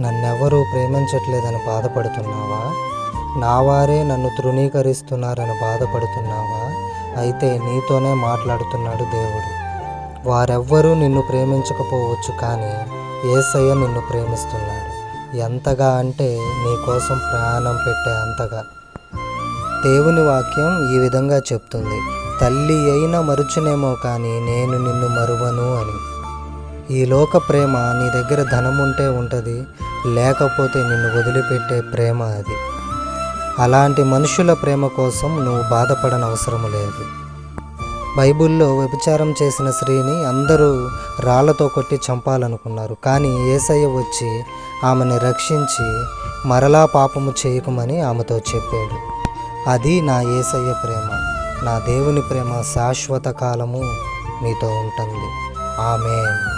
నన్నెవరూ ప్రేమించట్లేదని బాధపడుతున్నావా? నా వారే నన్ను తృణీకరిస్తున్నారని బాధపడుతున్నావా? అయితే నీతోనే మాట్లాడుతున్నాడు దేవుడు. వారెవ్వరూ నిన్ను ప్రేమించకపోవచ్చు కానీ ఏసయ్య నిన్ను ప్రేమిస్తున్నాడు. ఎంతగా అంటే నీ కోసం ప్రాణం పెట్టే అంతగా. దేవుని వాక్యం ఈ విధంగా చెప్తుంది. తల్లి అయినా మరుచునేమో కానీ నేను నిన్ను మరువను అని. ఈ లోక ప్రేమ నీ దగ్గర ధనం ఉంటే ఉంటుంది లేకపోతే నిన్ను వదిలిపెట్టే ప్రేమ అది. అలాంటి మనుషుల ప్రేమ కోసం నువ్వు బాధపడన అవసరం లేదు. బైబిల్లో వ్యభిచారం చేసిన స్త్రీని అందరూ రాళ్ళతో కొట్టి చంపాలనుకున్నారు. కానీ ఏసయ్య వచ్చి ఆమెని రక్షించి మరలా పాపము చేయకమని ఆమెతో చెప్పాడు. అది నా ఏసయ్య ప్రేమ. నా దేవుని ప్రేమ శాశ్వత కాలము మీతో ఉంటుంది. ఆమె